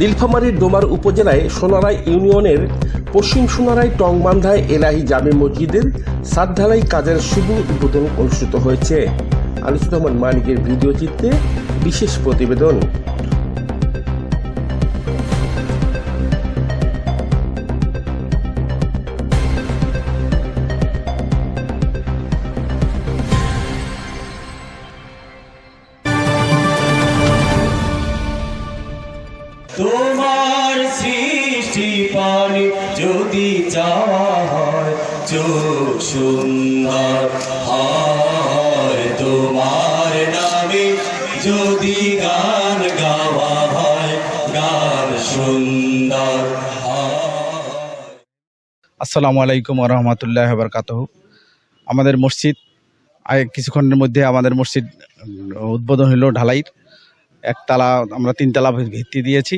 নীলফামারীর ডোমার উপজেলায় সোনারাই ইউনিয়নের পশ্চিম সোনারাই টংবান্ধায় এলাহি জামে মসজিদের সাদ্ধালাই কাজের শুভ উদ্বোধন অনুষ্ঠিত হয়েছে। আনিসুর রহমান মানিকের ভিডিও চিত্রে বিশেষ প্রতিবেদন। পানে যদি হয় চোখ সুন্দর হয়, তোমার নামে যদি গান গাওয়া হয়, গান সুন্দর আসসালামু আলাইকুম রহমতুল্লাহ বরকাত আমাদের মসজিদ কিছুক্ষণের মধ্যে আমাদের মসজিদ উদ্বোধন হলো ঢালাইয়ের। একতলা, আমরা তিনতলা ভিত্তি দিয়েছি।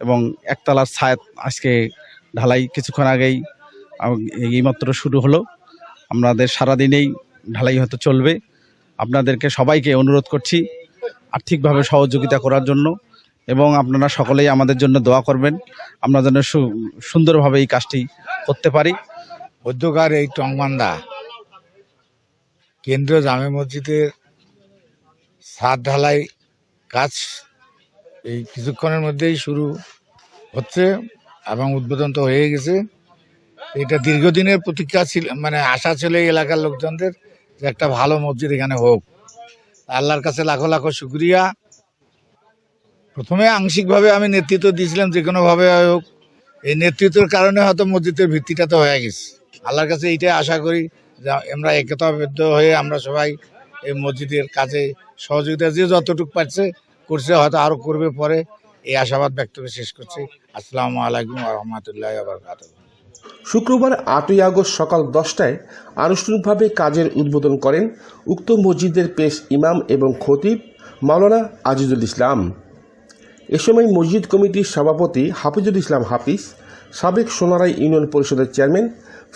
এবং একতলার ছাদ আজকে ঢালাই কিছুক্ষণ আগেই এইমাত্র শুরু হলো। আমাদের সারাদিনেই ঢালাই হয়তো চলবে। আপনাদেরকে সবাইকে অনুরোধ করছি আর্থিকভাবে সহযোগিতা করার জন্য এবং আপনারা সকলেই আমাদের জন্য দোয়া করবেন। আমরা যেন সুন্দরভাবে এই কাজটি করতে পারি। মধ্যকার এই টংবান্ধা কেন্দ্রীয় জামে মসজিদের ছাদ ঢালাই কাজ এই কিছুক্ষণের মধ্যেই শুরু হচ্ছে এবং উদ্বোধন তো হয়ে গেছে। এটা দীর্ঘদিনের প্রতীক্ষা ছিল মানে আশা ছিল এই এলাকার লোকজনদের যে একটা ভালো মসজিদ এখানে হোক। আল্লাহর কাছে লাখো লাখো শুক্রিয়া। প্রথমে আংশিকভাবে আমি নেতৃত্ব দিয়েছিলাম যে কোনোভাবে হোক। এই নেতৃত্বের কারণে হয়তো মসজিদের ভিত্তিটা তো হয়ে গেছে। আল্লাহর কাছে এইটাই আশা করি যে আমরা একতাবদ্ধ হয়ে আমরা সবাই এই মসজিদের কাজে সহযোগিতা যে যতটুকু পারছে করছে, হয়তো আরও করবে পরে। এই আশাবাদ ব্যক্ত করে শেষ করছি। আসসালামু আলাইকুম রহমতুল্লাহ শুক্রবার আটই আগস্ট সকাল দশটায় আনুষ্ঠানিকভাবে কাজের উদ্বোধন করেন উক্ত মসজিদের পেশ ইমাম এবং খতিব মাওলানা আজিজুল ইসলাম। এ সময় মসজিদ কমিটির সভাপতি হাফিজুল ইসলাম হাফিজ, সাবেক সোনারাই ইউনিয়ন পরিষদের চেয়ারম্যান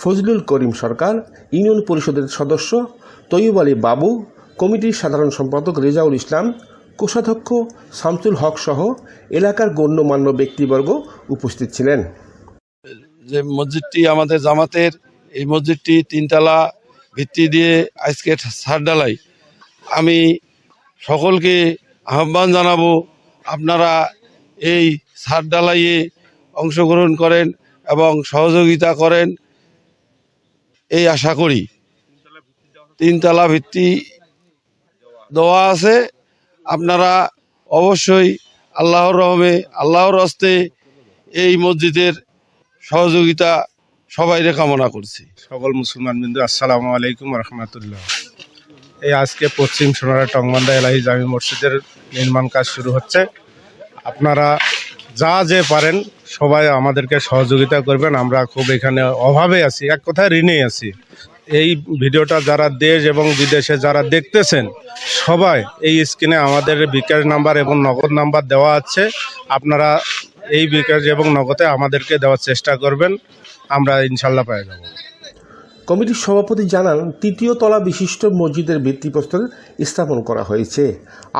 ফজলুল করিম সরকার, ইউনিয়ন পরিষদের সদস্য তৈয়ব আলী বাবু, কমিটির সাধারণ সম্পাদক রেজাউল ইসলাম কোষাধ্যক্ষ শামসুল হক সহ এলাকার গণ্যমান্য ব্যক্তিবর্গ উপস্থিত ছিলেন। যে মসজিদটি আমাদের জামাতের, এই মসজিদটি তিনতলা ভিত্তি দিয়ে আজকে সার ডালাই আমি সকলকে আহ্বান জানাব, আপনারা এই সার ডালাইয়ে অংশগ্রহণ করেন এবং সহযোগিতা করেন, এই আশা করি। তিনতলা ভিত্তি দেওয়া আছে আপনারা অবশ্যই আল্লাহর রহমে, আল্লাহর হস্তে এই মসজিদের সহযোগিতা সবাইরে কামনা করছি। সকল মুসলমান বিন্দু, আসসালামু আলাইকুম রহমতুল্লাহ। এই আজকে পশ্চিম সোনারা টংবান্ধা এলাহি জামি মসজিদের নির্মাণ কাজ শুরু হচ্ছে। আপনারা যা যে পারেন সবাই আমাদেরকে সহযোগিতা করবেন। আমরা খুব এখানে অভাবে আছি। এক কথায় ঋণে আছি। এই ভিডিওটা যারা দেশ এবং বিদেশে যারা দেখতেছেন, সবাই এই স্ক্রিনে আমাদের বিকাশ নাম্বার এবং নগদ নাম্বার দেওয়া আছে। আপনারা এই বিকাশ এবং নগদে আমাদেরকে দেওয়ার চেষ্টা করবেন। আমরা ইনশাল্লাহ পেয়ে যাব। কমিটির সভাপতি জানান, তৃতীয় তলা বিশিষ্ট মসজিদের ভিত্তিপ্রস্তর স্থাপন করা হয়েছে।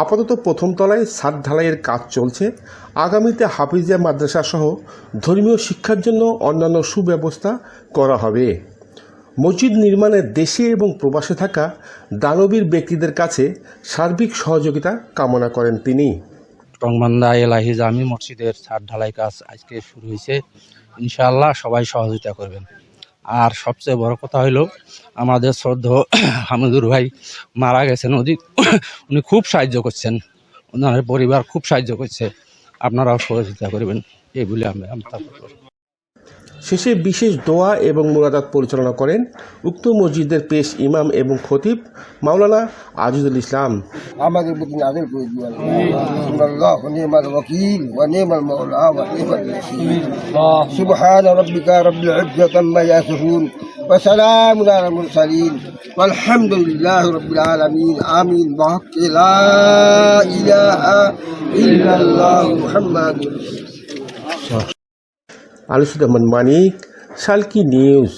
আপাতত প্রথম তলায় সাত ঢালাইয়ের কাজ চলছে। আগামীতে হাফিজিয়া মাদ্রাসা সহ ধর্মীয় শিক্ষার জন্য অন্যান্য সুব্যবস্থা করা হবে। মসজিদ নির্মাণে দেশে এবং প্রবাসে থাকা দানবীর ব্যক্তিদের কাছে সার্বিক সহযোগিতা কামনা করেন তিনি। টংবান্ধা এলাহি জামি মসজিদের ছাদ ঢালাই কাজ আজকে শুরু হয়েছে। ইনশাআল্লাহ সবাই সহযোগিতা করবেন। আর সবচেয়ে বড় কথা হলো আমাদের শ্রদ্ধ হামিদুর ভাই মারা গেছেন। উনি উনি খুব সাহায্য করছেন। ওনার পরিবার খুব সাহায্য করছে। আপনারাও সহযোগিতা করবেন। এই বলে আমি শেষে বিশেষ দোয়া এবং মোরাদাত পরিচালনা করেন উক্ত মসজিদের পেশ ইমাম এবং খতিব মাওলানা আজিজুল ইসলাম। আমাদের প্রতি নাজিল করে দিবেন আল্লাহু নিমাল সুবহান আমিন। আলোচিত মানমানিক সালকি নিউজ।